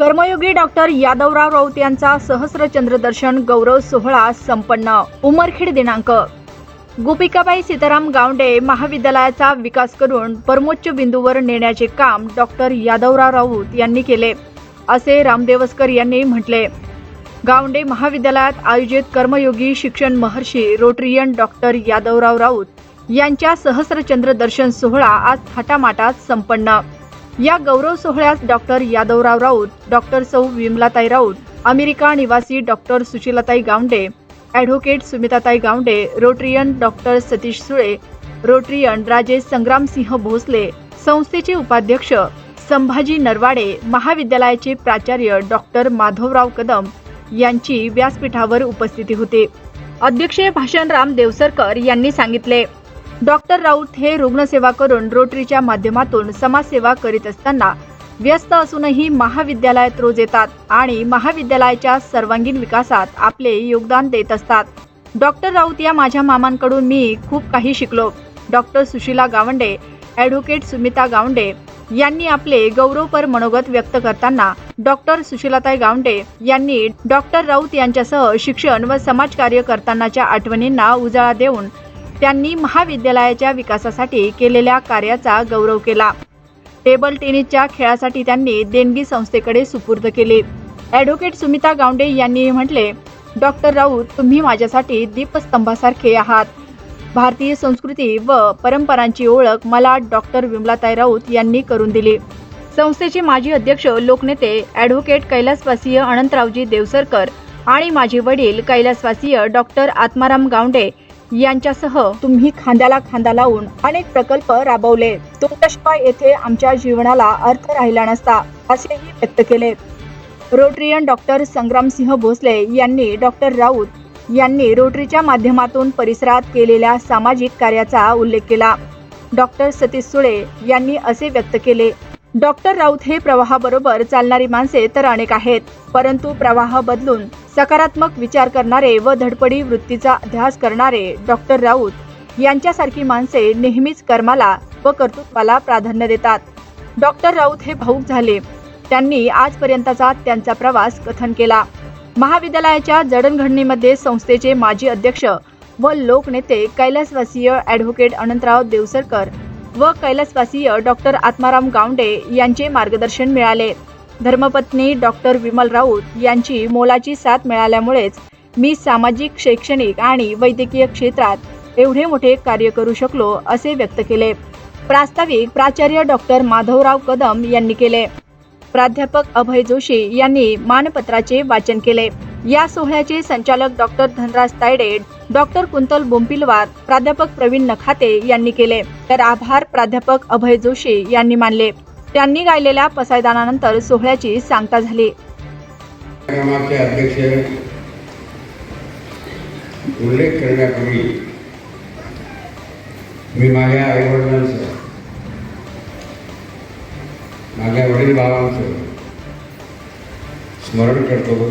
कर्मयोगी doctor Yadavrao Raut यांचा सहस्रचंद्र दर्शन गौरव सोहळा संपन्न. उमरखेड दिनांक. गोपिकाबाई सीताराम गावंडे महाविद्यालयाचा विकास करून परमोच्च बिंदूवर नेण्याचे काम डॉक्टर यादवराव राऊत यांनी केले असे रामदेवस्कर यांनी म्हटले. गावंडे महाविद्यालयात आयोजित कर्मयोगी शिक्षण महर्षी रोटरियन डॉक्टर यादवराव राऊत यांच्या सहस्रचंद्र दर्शन सोहळा आज थाटामाटात संपन्न. या गौरव सोहळ्यास डॉक्टर यादवराव राऊत डॉक्टर सौ विमलाताई राऊत अमेरिका निवासी doctor Sushilatai Gawande advocate Sumitatai Gawande Rotarian doctor Satish Sule Rotarian Rajesh Sangramsinh Bhosale संस्थेचे उपाध्यक्ष संभाजी नरवाडे महाविद्यालयाचे प्राचार्य डॉक्टर माधवराव कदम यांची व्यासपीठावर उपस्थिती होती. अध्यक्षीय भाषण राम देवसरकर यांनी सांगितले. डॉक्टर राऊत हे रुग्णसेवा करून रोटरीच्या माध्यमातून समाजसेवा करीत असताना व्यस्त असूनही महाविद्यालयात रोज येतात आणि महाविद्यालयाच्या सर्वांगीण विकासात आपले योगदान देत असतात. डॉक्टर राऊत या माझ्या मामांकडून मी खूप काही शिकलो. डॉक्टर सुशीला गावंडे ॲडव्होकेट सुमिता गावंडे यांनी आपले गौरवपर मनोगत व्यक्त करताना डॉक्टर सुशीलाताई गावंडे यांनी डॉक्टर राऊत यांच्यासह शिक्षण व समाजकार्य करतानाच्या आठवणींना उजाळा देऊन त्यांनी महाविद्यालयाच्या विकासासाठी केलेल्या कार्याचा गौरव केला. टेबल टेनिसच्या खेळासाठी त्यांनी देणगी संस्थेकडे सुपूर्द केली. ॲडव्होकेट सुमिता गावडे यांनी म्हटले डॉक्टर राऊत तुम्ही माझ्यासाठी दीपस्तंभासारखे आहात. भारतीय संस्कृती व परंपरांची ओळख मला डॉक्टर विमलाताई राऊत यांनी करून दिली. संस्थेचे माजी अध्यक्ष लोकनेते ॲडव्होकेट कैलासवासीय अनंतरावजी देवसरकर आणि माझे वडील कैलासवासीय डॉक्टर आत्माराम गावंडे यांच्यासह तुम्ही खांद्याला खांदा लावून अनेक प्रकल्प राबवले. तुमच्याशिवाय येथे आमच्या जीवनाला अर्थ राहिला नसता असेही व्यक्त केले. रोटरियन डॉक्टर संग्रामसिंह भोसले यांनी डॉक्टर राऊत यांनी रोटरीच्या माध्यमातून परिसरात केलेल्या सामाजिक कार्याचा उल्लेख केला. डॉक्टर सतीश सुळे यांनी असे व्यक्त केले. डॉक्टर राऊत हे प्रवाहाबरोबर चालणारी माणसे तर अनेक आहेत परंतु प्रवाह बदलून सकारात्मक विचार करणारे व धडपडी वृत्तीचा अध्यास करणारे डॉक्टर राऊत यांच्यासारखी माणसे नेहमीच कर्माला व कर्तृत्वाला प्राधान्य देतात. डॉक्टर राऊत हे भाऊक झाले. त्यांनी आजपर्यंतचा त्यांचा प्रवास कथन केला. महाविद्यालयाच्या जडणघडणीमध्ये संस्थेचे माजी अध्यक्ष व लोकनेते कैलासवासीय ॲडव्होकेट अनंतराव देवसरकर व कैलासवासीय डॉक्टर आत्माराम गावंडे यांचे मार्गदर्शन मिळाले. धर्मपत्नी डॉक्टर विमल राऊत यांची मोलाची साथ मिळाल्यामुळेच मी सामाजिक शैक्षणिक आणि वैद्यकीय क्षेत्रात एवढे मोठे कार्य करू शकलो असे व्यक्त केले. प्रास्ताविक प्राचार्य डॉक्टर माधवराव कदम यांनी केले. प्राध्यापक अभय जोशी यांनी मानपत्राचे वाचन केले. या सोहळ्याचे संचालक डॉक्टर धनराज तायडे डॉक्टर कुंतल बोंपिलवार प्राध्यापक प्रवीण नखाते यांनी केले. तर आभार प्राध्यापक अभय जोशी यांनी मानले. त्यांनी गायलेल्या पसायदानानंतर सोहळ्याची सांगता झाली. कार्यक्रमाचे अध्यक्ष उल्लेख करण्यापूर्वी मी माझ्या आईवडिलांचं माझ्या वडील भावांचं स्मरण करतो.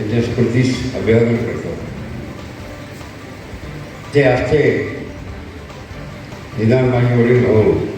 and just put this available for them. Day after, Nidam Bhagi Odin Home,